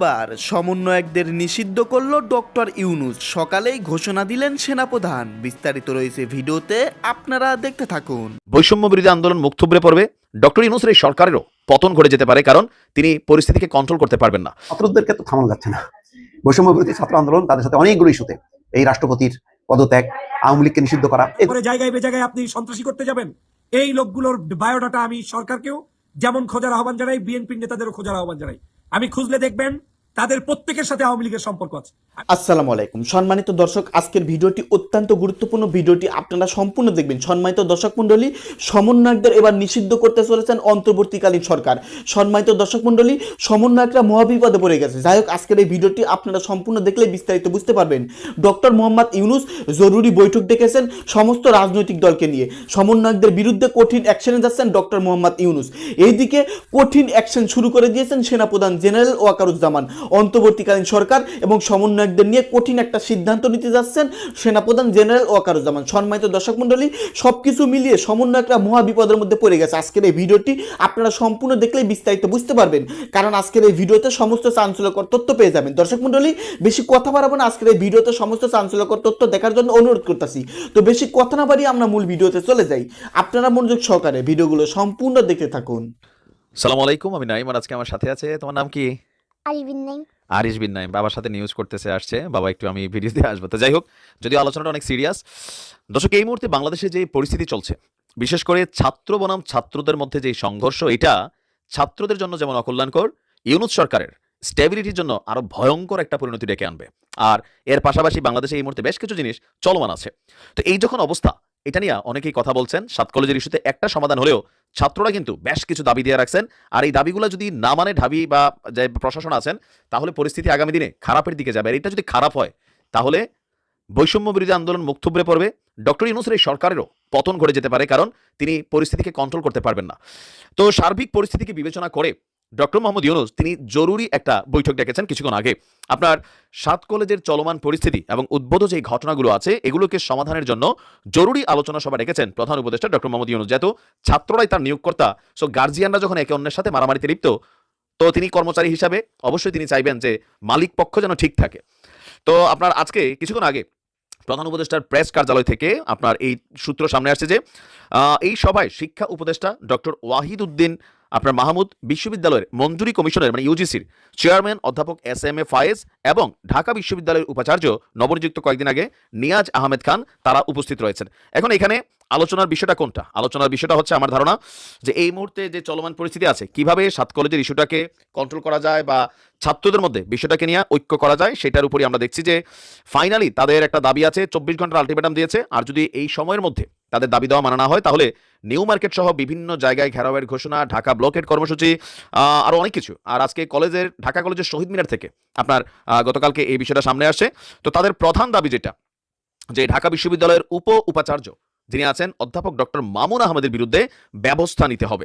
এবার সমন্বয়কদের নিষিদ্ধ করল ডক্টর ইউনুস। সকালেই ঘোষণা দিলেন সেনাপ্রধান। বিস্তারিত রয়েছে ভিডিওতে আপনারা দেখতে থাকুন। বৈষম্য বিরোধী আন্দোলন মুখ থুবড়ে পড়বে। ডক্টর ইউনুসের এই সরকারেরও পতন ঘটে যেতে পারে কারণ তিনি পরিস্থিতিকে কন্ট্রোল করতে পারবেন না। ছাত্রদেরকে তো থামানো যাচ্ছে না। বৈষম্য বিরোধী ছাত্র আন্দোলন তাদের সাথে অনেকগুলো ইস্যুতে। এই রাষ্ট্রপতির পদত্যাগ আওয়ামী লীগকে নিষিদ্ধ করা এ- পরে জায়গায় বে জায়গায় আপনি সন্ত্রাসী করতে যাবেন। এই লোকগুলোর বায়োডাটা আমি সরকারকেও যেমন খোঁজার আহ্বান জানাই বিএনপি নেতাদেরও খোঁজার আহ্বান জানাই। আমি খুঁজলে দেখবেন তাদের প্রত্যেকের সাথে আওয়ামী লীগের সম্পর্ক আছে। আসসালামু আলাইকুম। সম্মানিত দর্শক, আজকের ভিডিওটি অত্যন্ত গুরুত্বপূর্ণ ভিডিওটি আপনারা সম্পূর্ণ দেখবেন। সম্মানিত দর্শক মণ্ডলী, সমন্বয়কদের এবার নিষিদ্ধ করতে চলেছেন অন্তর্বর্তীকালীন সরকার। সম্মানিত দর্শক মণ্ডলী, সমন্বয়করা মহাবিপদে পড়ে গেছে। যাই হোক, আজকের এই ভিডিওটি আপনারা সম্পূর্ণ দেখলে বিস্তারিত বুঝতে পারবেন। ডক্টর মোহাম্মদ ইউনুস জরুরি বৈঠক ডেকেছেন সমস্ত রাজনৈতিক দলকে নিয়ে। সমন্বয়কদের বিরুদ্ধে কঠিন অ্যাকশনে যাচ্ছেন ডক্টর মোহাম্মদ ইউনুস। এইদিকে কঠিন অ্যাকশন শুরু করে দিয়েছেন সেনাপ্রধান জেনারেল ওয়াকারুজ্জামান। অন্তর্বর্তীকালীন সরকার এবং সমন্বয়কদের নিয়ে কঠিন একটা সিদ্ধান্ত নিতে যাচ্ছেন সেনাপ্রধান জেনারেল ওয়াকারুজ্জামান। সম্মানিত দর্শক মণ্ডলী সব কিছু মিলিয়ে সমন্বয়করা মহা বিপদের মধ্যে পড়ে গেছে। আজকের এই ভিডিওটি আপনারা সম্পূর্ণ দেখলেই বিস্তারিত বুঝতে পারবেন, কারণ আজকের এই ভিডিওতে সমস্ত চাঞ্চল্যকর তথ্য পেয়ে যাবেন। দর্শক মণ্ডলী, বেশি কথা বাড়াবো না, আজকের এই ভিডিওতে সমস্ত চাঞ্চল্যকর তথ্য দেখার জন্য অনুরোধ করতেছি। তো বেশি কথা না বাড়িয়ে আমরা মূল ভিডিওতে চলে যাই। আপনারা মনোযোগ সহকারে ভিডিওগুলো সম্পূর্ণ দেখতে থাকুন। সালাম আলাইকুম, আমি নাইম আর আজকে আমার সাথে আছে, তোমার নাম কি? আরিশ বিন নাইম। বাবার সাথে নিউজ করতেছে, আসছে। বাবা, একটু আমি ভিডিওতে আসব। তো যাই হোক যদি আলোচনাটা অনেক সিরিয়াস দর্শক, এই মুহূর্তে বাংলাদেশে যে পরিস্থিতি চলছে, বিশেষ করে ছাত্র বনাম ছাত্রদের মধ্যে যে সংঘর্ষ, এটা ছাত্রদের জন্য যেমন অকল্যাণকর, ইউনুস সরকারের স্টেবিলিটির জন্য আরও ভয়ঙ্কর একটা পরিণতি ডেকে আনবে। আর এর পাশাপাশি বাংলাদেশে এই মুহূর্তে বেশ কিছু জিনিস চলমান আছে। তো এই যখন অবস্থা এটা নিয়ে অনেকেই কথা বলছেন। সাত কলেজের ইস্যুতে একটা সমাধান হলেও ছাত্ররা কিন্তু বেশ কিছু দাবি দিয়ে রাখছেন। আর এই দাবিগুলো যদি না মানে ঢাবি বা যে প্রশাসন আছেন, তাহলে পরিস্থিতি আগামী দিনে খারাপের দিকে যাবে। আর এটা যদি খারাপ হয়, তাহলে বৈষম্য বিরোধী আন্দোলন মুখ পড়বে। ডক্টর ইউনুসের এই সরকারেরও পতন ঘটে যেতে পারে, কারণ তিনি পরিস্থিতিকে কন্ট্রোল করতে পারবেন না। তো সার্বিক পরিস্থিতিকে বিবেচনা করে ডক্টর মোহাম্মদ ইউনুস, তিনি জরুরি একটা বৈঠক ডেকেছেন কিছুক্ষণ আগে। আপনার সাত কলেজের চলমান পরিস্থিতি এবং উদ্বোধ যে ঘটনাগুলো আছে, এগুলোকে সমাধানের জন্য জরুরি আলোচনা সভা ডেকেছেন প্রধান উপদেষ্টা ডক্টর মোহাম্মদ ইউনুস, যেহেতু ছাত্ররাই তার নিয়োগকর্তা সো গার্জিয়ানরা যখন একে অন্যের সাথে মারামারিতে লিপ্ত, তো তিনি কর্মচারী হিসাবে অবশ্যই তিনি চাইবেন যে মালিক পক্ষ যেন ঠিক থাকে। তো আপনার আজকে কিছুক্ষণ আগে প্রধান উপদেষ্টার প্রেস কার্যালয় থেকে আপনার এই সূত্র সামনে আসছে যে এই সভায় শিক্ষা উপদেষ্টা ডক্টর ওয়াহিদ উদ্দিন আপনার মাহমুদ বিশ্ববিদ্যালয়ের মঞ্জুরি কমিশনের মানে ইউজিসির চেয়ারম্যান, অধ্যাপক এস এম এ ফায়েজ এবং ঢাকা বিশ্ববিদ্যালয়ের উপাচার্য নবনিযুক্ত কয়েকদিন আগে নিয়াজ আহমেদ খান, তারা উপস্থিত রয়েছেন। এখন এখানে আলোচনার বিষয়টা কোনটা? আলোচনার বিষয়টা হচ্ছে আমার ধারণা যে এই মুহূর্তে যে চলমান পরিস্থিতি আছে, কীভাবে সাত কলেজের ইস্যুটাকে কন্ট্রোল করা যায় বা ছাত্রদের মধ্যে বিষয়টাকে নিয়ে ঐক্য করা যায়, সেটার উপরই আমরা দেখছি যে ফাইনালি তাদের একটা দাবি আছে, চব্বিশ ঘণ্টার আলটিমেটাম দিয়েছে। আর যদি এই সময়ের মধ্যে তাদের দাবি দেওয়া মানা না হয়, তাহলে নিউ মার্কেট সহ বিভিন্ন জায়গায় ঘেরাওয়ের ঘোষণা ঢাকা ব্লকের কর্মসূচি আহ, আরও অনেক কিছু। আর আজকে কলেজের ঢাকা কলেজের শহীদ মিনার থেকে আপনার গতকালকে এই বিষয়টা সামনে আসে। তো তাদের প্রধান দাবি যেটা যে ঢাকা বিশ্ববিদ্যালয়ের উপ উপাচার্য যিনি আছেন অধ্যাপক ডক্টর মামুন আহমেদের বিরুদ্ধে ব্যবস্থা নিতে হবে।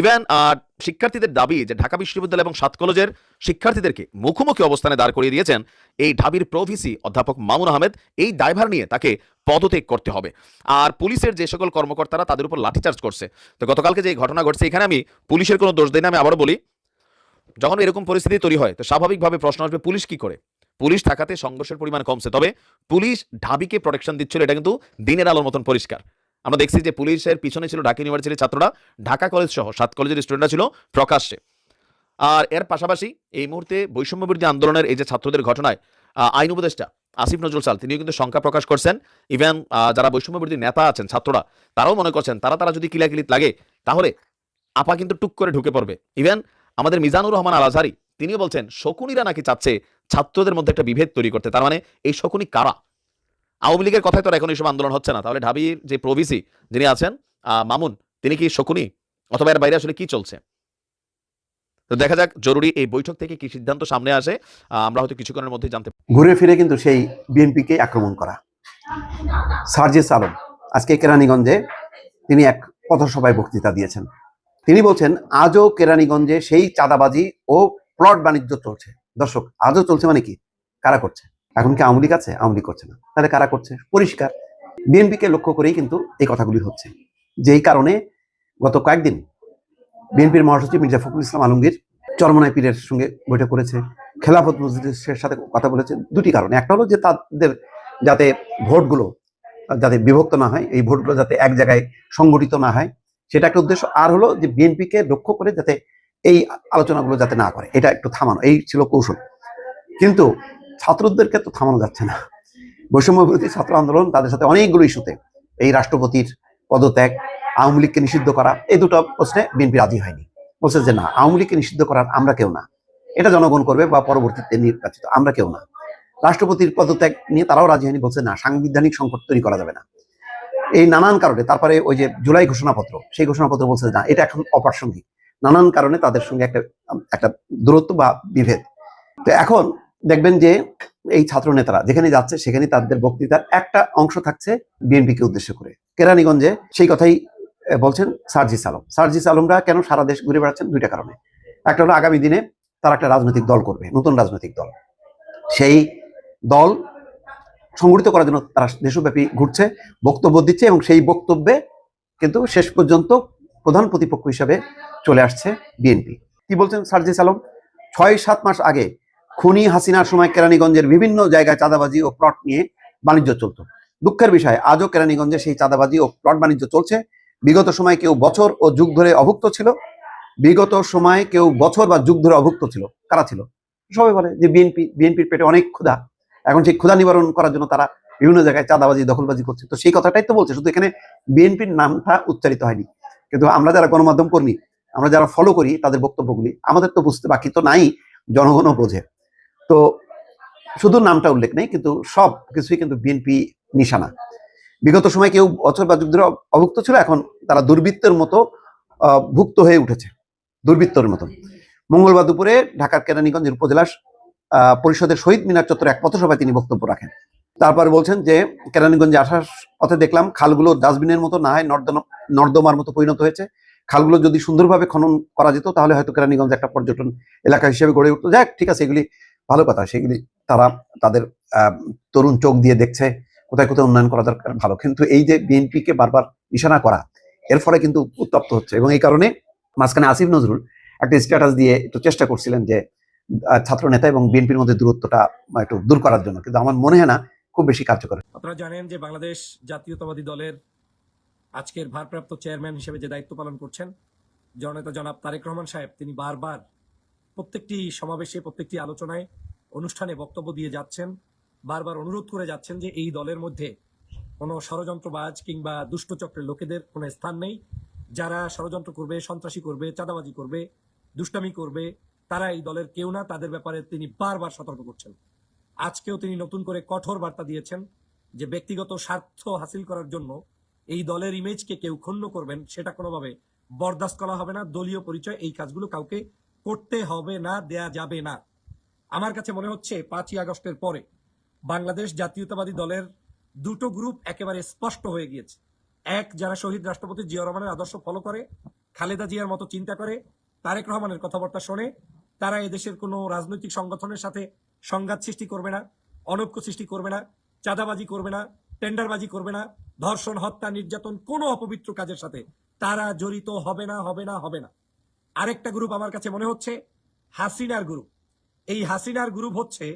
ইভেন আর শিক্ষার্থীদের দাবি যে ঢাকা বিশ্ববিদ্যালয় এবং সাত কলেজের শিক্ষার্থীদেরকে মুখোমুখি অবস্থানে দাঁড় করিয়ে দিয়েছেন এই ঢাবির প্রভিসি অধ্যাপক মামুন আহমেদ, এই দায়ভার নিয়ে তাকে পদত্যাগ করতে হবে। আর পুলিশের যে সকল কর্মকর্তারা তাদের উপর লাঠিচার্জ করছে। তো গতকালকে যে ঘটনা ঘটছে, এখানে আমি পুলিশের কোনো দোষ দিই না, আমি আবারও বলি, যখন এরকম পরিস্থিতি তৈরি হয়, তো স্বাভাবিকভাবে প্রশ্ন আসবে, পুলিশ কি করে? পুলিশ থাকাতে সংঘর্ষের পরিমাণ কমছে। তবে পুলিশ ঢাবিকে প্রোটেকশন দিচ্ছিল, এটা কিন্তু দিনের আলোর মতন পরিষ্কার। আমরা দেখছি যে পুলিশের পিছনে ছিল ঢাকা ইউনিভার্সিটির ছাত্ররা, ঢাকা কলেজ সহ, সাত কলেজের স্টুডেন্টরা ছিল প্রকাশ্যে। আর এর পাশাপাশি এই মুহূর্তে বৈষম্য বিরোধী আন্দোলনের এই যে ছাত্রদের ঘটনায় আইন উপদেষ্টা আসিফ নজরুল সাল, তিনিও কিন্তু শঙ্কা প্রকাশ করছেন। ইভেন যারা বৈষম্য বিরোধী নেতা আছেন, ছাত্ররা, তারাও মনে করছেন, তারা তারা যদি কিলাকিলিত লাগে, তাহলে আপা কিন্তু টুক করে ঢুকে পড়বে। ইভেন আমাদের মিজানুর রহমান আল আজহারি তিনিও বলছেন, শকুনিরা নাকি চাচ্ছে ছাত্রদের মধ্যে একটা বিভেদ তৈরি করতে। তার মানে এই শকুনি কারা? আওয়ামী লীগের কথাই তো এখন এইসব আন্দোলন হচ্ছে না। তাহলে ঢাবির যে প্রভিসি যিনি আছেন মামুন, তিনি কি শকুনি? অথবা এর বাইরে আসলে কি চলছে? তো দেখা যাক, জরুরি এই বৈঠক থেকে কি সিদ্ধান্ত সামনে আসে আমরা হয়তো কিছুক্ষণের মধ্যে জানতে ঘুরে ফিরে কিন্তু সেই বিএনপিকে আক্রমণ করা। সার্জিস আলম, আজকে কেরানীগঞ্জে তিনি এক পথসভায় বক্তৃতা দিয়েছেন। তিনি বলছেন, আজও কেরানীগঞ্জে সেই চাঁদাবাজি ও প্লট বাণিজ্য চলছে। দর্শক, আজও চলছে মানে কি? কারা করছে? এখন কি আওয়ামী আছে? আওয়ামী করছে না। তাহলে কারা করছে? পরিষ্কার। বিএনপিকে লক্ষ্য করেই কিন্তু এই কথাগুলি হচ্ছে। যেই কারণে গত কয়েকদিন বিএনপির মহাসচিব মির্জা ফখরুল ইসলাম আলমগীর চরমনায় পীরের সঙ্গে বৈঠক করেছে। খেলাফত মজলিসের সাথে কথা বলেছে দুটি কারণে। একটা হলো যে তাদের যাতে ভোটগুলো, যাতে বিভক্ত না হয়, এই ভোটগুলো যাতে এক জায়গায় সংগঠিত না হয় সেটা একটা উদ্দেশ্য। আর হলো যে বিএনপিকে লক্ষ্য করে যাতে আলোচনাগুলো যাতে না করে, এটা একটু থামানো, এই ছিল কৌশল। কিন্তু ছাত্রদেরকে তো থামানো যাচ্ছে না। বৈষম্য বিরোধী ছাত্র আন্দোলন তাদের সাথে অনেকগুলো ইস্যুতে, এই রাষ্ট্রপতির পদত্যাগ, আওয়ামী লীগকে নিষিদ্ধ করা, এই দুটো প্রশ্নে বিএনপি রাজি হয়নি। বলছে যে না, আওয়ামী লীগকে নিষিদ্ধ করার আমরা কেউ না। এটা জনগণ করবে বা পরবর্তীতে নির্বাচিত, আমরা কেউ না। রাষ্ট্রপতির পদত্যাগ নিয়ে তারাও রাজি হয়নি, বলছে না, সাংবিধানিক সংকট তৈরি করা যাবে না। এই নানান কারণে, তারপরে ওই যে জুলাই ঘোষণাপত্র, সেই ঘোষণাপত্র বলছে না, এটা এখন অপ্রাসঙ্গিক। নানান কারণে তাদের সঙ্গে একটা একটা দূরত্ব বা বিভেদ। তো এখন দেখবেন যে এই ছাত্র নেতারা যেখানে যাচ্ছে সেখানে তাদের বক্তৃতার একটা অংশ থাকছে বিএনপিকে উদ্দেশ্য করে। কেরানীগঞ্জে সেই কথাই বলছেন সার্জিস আলম। সার্জিস আলমরা কেন সারা দেশ ঘুরে বেড়াচ্ছেন? দুইটা কারণে। একটা হলো আগামী দিনে তারা একটা রাজনৈতিক দল করবে, নতুন রাজনৈতিক দল। সেই দল সংগঠিত করার জন্য তারা দেশব্যাপী ঘুরছে, বক্তব্য দিচ্ছে এবং সেই বক্তব্যে কিন্তু শেষ পর্যন্ত প্রধান প্রতিপক্ষ হিসাবে চলে আসছে বিএনপি কি বলছেন সার্জিস আলম? ছয় সাত মাস আগে খুনি হাসিনার সময় কেরানীগঞ্জের বিভিন্ন জায়গায় চাঁদাবাজি ও প্লট নিয়ে বাণিজ্য চলতো। দুঃখের বিষয়, আজও কেরানীগঞ্জে সেই চাঁদাবাজি ও প্লট বাণিজ্য চলছে। বিগত সময় কেউ বছর ও যুগ ধরে অভুক্ত ছিল। বিগত সময় কেউ বছর বা যুগ ধরে অভুক্ত ছিল। কারা ছিল? সবাই বলে যে বিএনপি বিএনপির পেটে অনেক ক্ষুধা। এখন সেই ক্ষুধা নিবারণ করার জন্য তারা বিভিন্ন জায়গায় চাঁদাবাজি, দখলবাজি করছে। তো সেই কথাটাই তো বলছে। শুধু এখানে বিএনপির নামটা উচ্চারিত হয়নি। কিন্তু আমরা যারা গণমাধ্যম কর্মী আমরা যারা ফলো করি তাদের বক্তব্যগুলি, আমাদের তো বুঝতে বাকি তো নাই, জনগণও বোঝে। তো শুধু নামটা উল্লেখ নেই, কিন্তু সব কিছুই কিন্তু বিএনপি নিশানা। বিগত সময় কেউ বছর বা যুগ ধরে অভুক্ত ছিল, এখন তারা দুর্বৃত্তের মতো ভুক্ত হয়ে উঠেছে, দুর্বৃত্তর মতো মঙ্গলবার দুপুরে ঢাকার কেরানীগঞ্জের উপজেলা পরিষদের শহীদ মিনার চত্বরে এক পথসভায় তিনি বক্তব্য রাখেন। তারপর বলছেন যে, কেরানীগঞ্জে আসার পথে দেখলাম খালগুলো ডাস্টবিনের মতো, না হয় নর্দমা নর্দমার মতো পরিণত হয়েছে। খালগুলো যদি সুন্দরভাবে খনন করা যেত, তাহলে হয়তো কেরানীগঞ্জ একটা পর্যটন এলাকা হিসেবে গড়ে উঠতো। যাক ঠিক আছে, এগুলি ভালো কথা। সেগুলি তারা তাদের তরুণ চোখ দিয়ে দেখছে, কোথায় কোথায় উন্নয়ন করা দরকার, ভালো। কিন্তু এই যে বিএনপিকে বারবার নিশানা করা, এর ফলে কিন্তু উত্তপ্ত হচ্ছে। এবং এই কারণে মাঝখানে আসিফ নজরুল একটা স্ট্যাটাস দিয়ে একটু চেষ্টা করছিলেন যে ছাত্র নেতা এবং বিএনপির মধ্যে দূরত্বটা একটু দূর করার জন্য। কিন্তু আমার মনে হয় না, খুব বেশি কার্যকর আপনারা জানেন যে বাংলাদেশ জাতীয়তাবাদী দলের আজকের ভারপ্রাপ্ত চেয়ারম্যান হিসেবে যে দায়িত্ব পালন করছেন, জননেতা জনাব তারেক রহমান সাহেব, তিনি বারবার প্রত্যেকটি সমাবেশে, প্রত্যেকটি আলোচনায়, অনুষ্ঠানে বক্তব্য দিয়ে যাচ্ছেন, বারবার অনুরোধ করে যাচ্ছেন যে এই দলের মধ্যে কোনো ষড়যন্ত্রবাজ কিংবা দুষ্টচক্রের লোকেদের কোনো স্থান নেই। যারা ষড়যন্ত্র করবে, সন্ত্রাসী করবে, চাঁদাবাজি করবে, দুষ্টামি করবে, তারা এই দলের কেউ না, তাদের ব্যাপারে তিনি বারবার সতর্ক করছেন। আজকেও তিনি নতুন করে কঠোর বার্তা দিয়েছেন যে ব্যক্তিগত স্বার্থ হাসিল করার জন্য এই দলের ইমেজকে কেউ ক্ষুণ্ণ করবেন, সেটা কোনোভাবে বরদাস্ত করা হবে না। দলীয় পরিচয়, এই কাজগুলো কাউকে করতে হবে না, দেয়া যাবে না। আমার কাছে মনে হচ্ছে পাঁচই আগস্টের পরে বাংলাদেশ জাতীয়তাবাদী দলের দুটো গ্রুপ একেবারে স্পষ্ট হয়ে গিয়েছে। এক, যারা শহীদ রাষ্ট্রপতি জিয়া রহমানের আদর্শ ফলো করে, খালেদা জিয়ার মতো চিন্তা করে, তারেক রহমানের কথাবার্তা শোনে, তারা এদেশের কোনো রাজনৈতিক সংগঠনের সাথে সংঘাত সৃষ্টি করবে না, অনৈক্য সৃষ্টি করবে না, চাঁদাবাজি করবে না টেন্ডারবাজি করবে না, ধর্ষণ, হত্যা, নির্যাতন, কোনো অপবিত্র কাজের সাথে তারা জড়িত হবে না হবে না হবে না। আরেকটা গ্রুপ আমার কাছে মনে হচ্ছে, হাসিনার গ্রুপ এই হাসিনার গ্রুপ হচ্ছে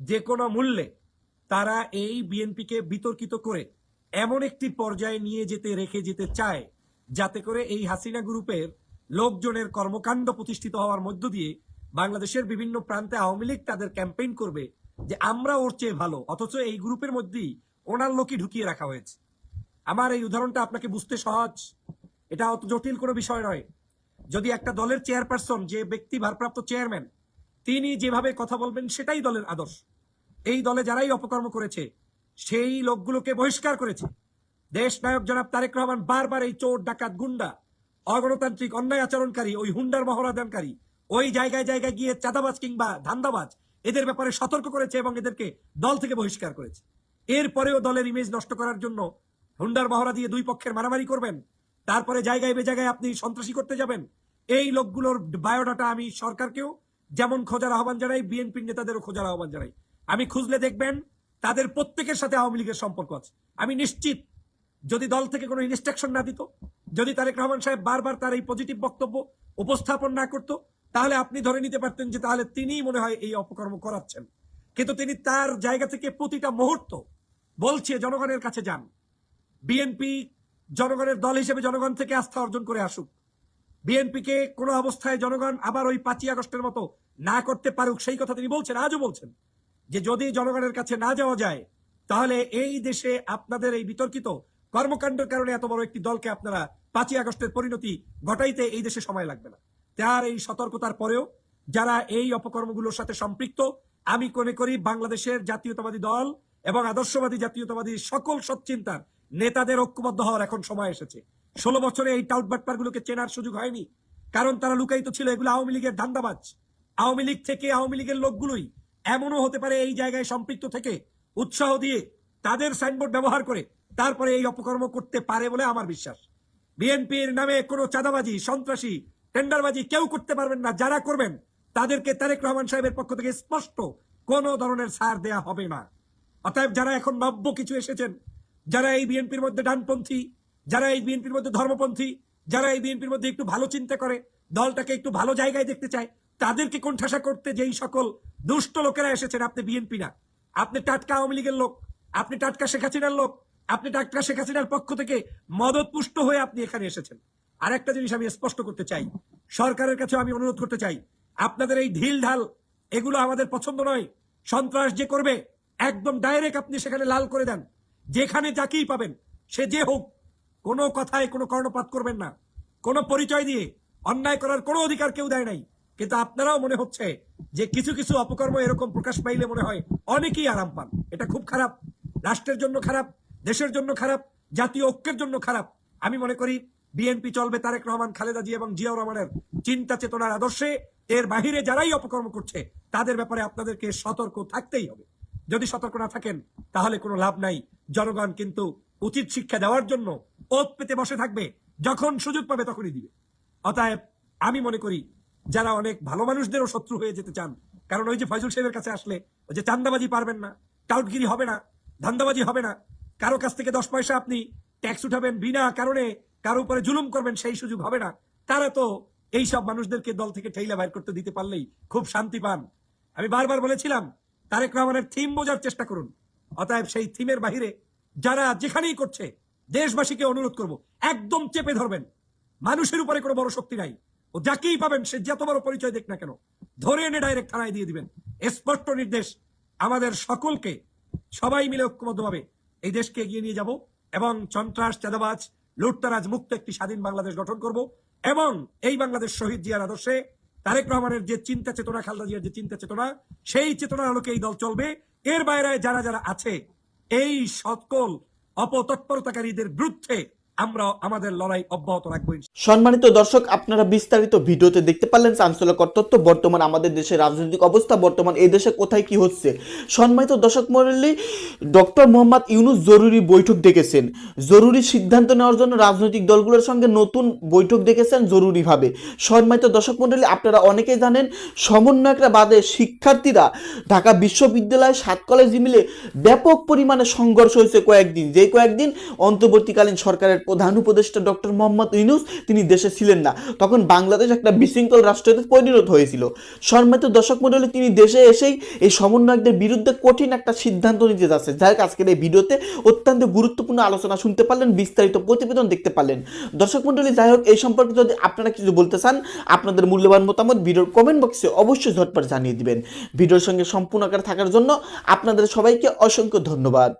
যে কোনো মূল্যে তারা এই বিএনপিকে বিতর্কিত করে এমন একটি পর্যায়ে নিয়ে যেতে, রেখে যেতে চায়, যাতে করে এই হাসিনা গ্রুপের লোকজনের কর্মকাণ্ড প্রতিষ্ঠিত হওয়ার মধ্য দিয়ে বাংলাদেশের বিভিন্ন প্রান্তে আওয়ামী লীগ তাদের ক্যাম্পেইন করবে যে আমরা ওর চেয়ে ভালো, অথচ এই গ্রুপের মধ্যেই ওনার লোকই ঢুকিয়ে রাখা হয়েছে। আমার এই উদাহরণটা আপনাকে বুঝতে সহজ। এটা অত জটিল কোনো বিষয় নয়। যদি একটা দলের চেয়ারপারসন, যে ব্যক্তি ভারপ্রাপ্ত চেয়ারম্যান, তিনি যেভাবে কথা বলবেন, সেটাই দলের আদর্শ। এই দলে যারাই অপকর্ম করেছে, সেই লোকগুলোকে বহিষ্কার করেছে। দেশ নায়ক জনাব তারেক রহমান বারবার এই চোর, ডাকাত, গুন্ডা, অগণতান্ত্রিক অন্যায় আচরণকারী, ওই হুন্ডার মহড়াদানকারী ওই জায়গায় জায়গায় গিয়ে চাঁদাবাজ কিংবা ধান্দাবাজ, এদের ব্যাপারে সতর্ক করেছে এবং এদেরকে দল থেকে বহিষ্কার করেছে। এরপরেও দলের ইমেজ নষ্ট করার জন্য হুন্ডার মহড়া দিয়ে দুই পক্ষের মারামারি করবেন। তারপরে জায়গায় বে জায়গায় আপনি সন্ত্রাসী করতে যাবেন। এই লোকগুলোর বায়োডাটা আমি সরকারকেও যেমন খোঁজার আহ্বান জানাই, বিএনপির নেতাদেরও খোঁজার আহ্বান জানাই। আমি খুঁজলে দেখবেন তাদের প্রত্যেকের সাথে আওয়ামী লীগের সম্পর্ক আছে। আমি নিশ্চিত যদি দল থেকে কোনো ইনস্ট্রাকশন না দিত, যদি তারেক রহমান সাহেব বারবার তার এই পজিটিভ বক্তব্য উপস্থাপন না করত, তাহলে আপনি ধরে নিতে পারতেন যে তাহলে তিনিই মনে হয় এই অপকর্ম করাচ্ছেন। কিন্তু তিনি তার জায়গা থেকে প্রতিটা মুহূর্ত বলছে জনগণের কাছে যান। বিএনপি জনগণের দল হিসেবে জনগণ থেকে আস্থা অর্জন করে আসুক। বিএনপিকে কোনো অবস্থায় জনগণ আবার ওই পাঁচই আগস্টের মতো না করতে পারুক, সেই কথা তিনি বলছেন, আজও বলছেন যে যদি জনগণের কাছে না যাওয়া যায়, তাহলে এই দেশে আপনাদের এই বিতর্কিত কর্মকাণ্ডের কারণে এত বড় একটি দলকে আপনারা পাঁচই আগস্টের পরিণতি ঘটাইতে এই দেশে সময় লাগবে না। তার এই সতর্কতার পরেও যারা এই অপকর্মগুলোর সাথে সম্পৃক্ত, আমি মনে করি বাংলাদেশের জাতীয়তাবাদী দল এবং আদর্শবাদী, জাতীয়তাবাদী সকল সচ্চিন্তার নেতাদের ঐক্যবদ্ধ হওয়ার এখন সময় এসেছে। ষোলো বছরে এই টাউটবাটপার গুলোকে চেনার সুযোগ হয়নি, কারণ তারা লুকায়িত ছিল এগুলো আওয়ামী লীগের ধান্দাবাজ। আওয়ামী লীগ থেকে আওয়ামী লীগের লোকগুলোই এমনও হতে পারে এই জায়গায় সম্পৃক্ত থেকে উৎসাহ দিয়ে তাদের সাইনবোর্ড ব্যবহার করে তারপরে এই অপকর্ম করতে পারে বলে আমার বিশ্বাস। বিএনপির নামে কোনো চাঁদাবাজি, সন্ত্রাসী, টেন্ডারবাজি কেউ করতে পারবেন না, যারা করবেন, তাদেরকে তারেক রহমান সাহেবের পক্ষ থেকে স্পষ্ট কোনো ধরনের সার দেয়া হবে না। অতএব যারা এখন নব্য কিছু এসেছেন, যারা এই বিএনপির মধ্যে ডানপন্থী, যারা এই বিএনপির মধ্যে ধর্মপন্থী, যারা এই বিএনপির মধ্যে একটু ভালো চিন্তা করে, দলটাকে একটু ভালো জায়গায় দেখতে চায়, তাদেরকে কোণঠাসা করতে যেই সকল দুষ্ট লোকেরা এসেছেন, আপনি বিএনপি না। আপনি টাটকা আওয়ামী লীগের লোক, আপনি টাটকা শেখ হাসিনার লোক, আপনি টাটকা শেখ হাসিনার পক্ষ থেকে মদত পুষ্ট হয়ে আপনি এখানে এসেছেন। আর একটা জিনিস আমি স্পষ্ট করতে চাই, সরকারের কাছে আমি অনুরোধ করতে চাই, আপনাদের এই ঢিল ঢাল, এগুলো আমাদের পছন্দ নয়, সন্ত্রাস যে করবে একদম ডাইরেক্ট আপনি সেখানে লাল করে দেন। যেখানে যাকেই পাবেন, সে যে হোক, কোনো কথায় কোনো কর্ণপাত করবেন না। কোনো পরিচয় দিয়ে অন্যায় করার কোনো অধিকার কেউ দেয় নাই। কিন্তু আপনারাও মনে হচ্ছে যে কিছু কিছু অপকর্ম এরকম প্রকাশ পাইলে মনে হয় অনেকেই আরাম পান। এটা খুব খারাপ। রাষ্ট্রের জন্য খারাপ, দেশের জন্য খারাপ, জাতীয় ঐক্যের জন্য খারাপ। আমি মনে করি বিএনপি চলবে তারেক রহমান, খালেদা জি এবং জিয়াউর রহমানের চিন্তা চেতনার আদর্শে। এর বাহিরে যারাই অপকর্ম করছে, তাদের ব্যাপারে আপনাদেরকে সতর্ক থাকতেই হবে। যদি সতর্ক না থাকেন, তাহলে কোনো লাভ নাই। জনগণ কিন্তু উচিত শিক্ষা দেওয়ার জন্য ওত পেতে বসে থাকবে, যখন সুযোগ পাবে তখনই দিবে। অতএব আমি মনে করি, যারা অনেক ভালো মানুষদেরও শত্রু হয়ে যেতে চান, কারণ ওই যে ফয়জুল সাহেবের কাছে আসলে, ওই যে চান্দাবাজি পারবেন না টাউটগিরি হবে না, ধান্দাবাজি হবে না। কারও কাছ থেকে দশ পয়সা আপনি ট্যাক্স উঠাবেন বিনা কারণে কারও উপরে জুলুম করবেন, সেই সুযোগ হবে না। তারা তো এই সব মানুষদেরকে দল থেকে ঠেইলা বাইর করতে দিতে পারলেই খুব শান্তি পান। আমি বারবার বলেছিলাম তারেক রহমানের থিম বোঝার চেষ্টা করুন। অতএব সেই থিমের বাহিরে যারা যেখানেই করছে, দেশবাসীকে অনুরোধ করব, একদম চেপে ধরবেন। মানুষের উপরে কোনো বড় শক্তি নাই। ও যাকেই পাবেন, সে যত বড় পরিচয় দেখ না কেন, ধরে এনে ডাইরেক্ট থানায় দিয়ে দিবেন। স্পষ্ট নির্দেশ আমাদের সকলকে, সবাই মিলে ঐক্যবদ্ধভাবে এই দেশকে এগিয়ে নিয়ে যাব এবং সন্ত্রাস, চাঁদাবাজ, লুটতারাজ মুক্ত একটি স্বাধীন বাংলাদেশ গঠন করব এবং এই বাংলাদেশ শহীদ জিয়ার আদর্শে তারেক রহমানের যে চিন্তা চেতনা, খালদা জিয়ার যে চিন্তা চেতনা, সেই চেতনার আলোকে এই দল চলবে। এর বাইরে যারা যারা আছে, এই সকল অপতৎপরতাকারীদের বিরুদ্ধে আমরা আমাদের লড়াই অব্যাহত রাখব সম্মানিত দর্শক, আপনারা বিস্তারিত ভিডিওতে দেখতে পারলেন চাঞ্চল্যকর তথ্য। বর্তমান আমাদের দেশের রাজনৈতিক অবস্থা, বর্তমান এই দেশে কোথায় কি হচ্ছে? সম্মানিত দর্শক মন্ডলী ডক্টর মোহাম্মদ ইউনুস জরুরি বৈঠক ডেকেছেন। জরুরি সিদ্ধান্ত নেওয়ার জন্য রাজনৈতিক দলগুলোর সঙ্গে নতুন বৈঠক ডেকেছেন জরুরিভাবে। সম্মানিত দর্শক মন্ডলী আপনারা অনেকেই জানেন, সমন্বয়করা বাদে শিক্ষার্থীরা ঢাকা বিশ্ববিদ্যালয় সাত কলেজ মিলে ব্যাপক পরিমাণে সংঘর্ষ হয়েছে কয়েকদিন। যে কয়েকদিন অন্তর্বর্তীকালীন সরকারের প্রধান উপদেষ্টা ডক্টর মোহাম্মদ ইউনুস তিনি দেশে ছিলেন না। তখন বাংলাদেশ একটা বিশৃঙ্খল রাষ্ট্রে পরিণত হয়েছিল। সম্মানিত দর্শক মন্ডলী তিনি দেশে এসেই এই সমন্বয়কদের বিরুদ্ধে কঠিন একটা সিদ্ধান্ত নিতে যাচ্ছে যাই হোক, আজকের এই ভিডিওতে অত্যন্ত গুরুত্বপূর্ণ আলোচনা শুনতে পারলেন, বিস্তারিত প্রতিবেদন দেখতে পারলেন। দর্শক মন্ডলী যাই হোক, এই সম্পর্কে যদি আপনারা কিছু বলতে চান, আপনাদের মূল্যবান মতামত ভিডিওর কমেন্ট বক্সে অবশ্যই ঝটপট জানিয়ে দিবেন। ভিডিওর সঙ্গে সম্পূর্ণ আকারে থাকার জন্য আপনাদের সবাইকে অসংখ্য ধন্যবাদ।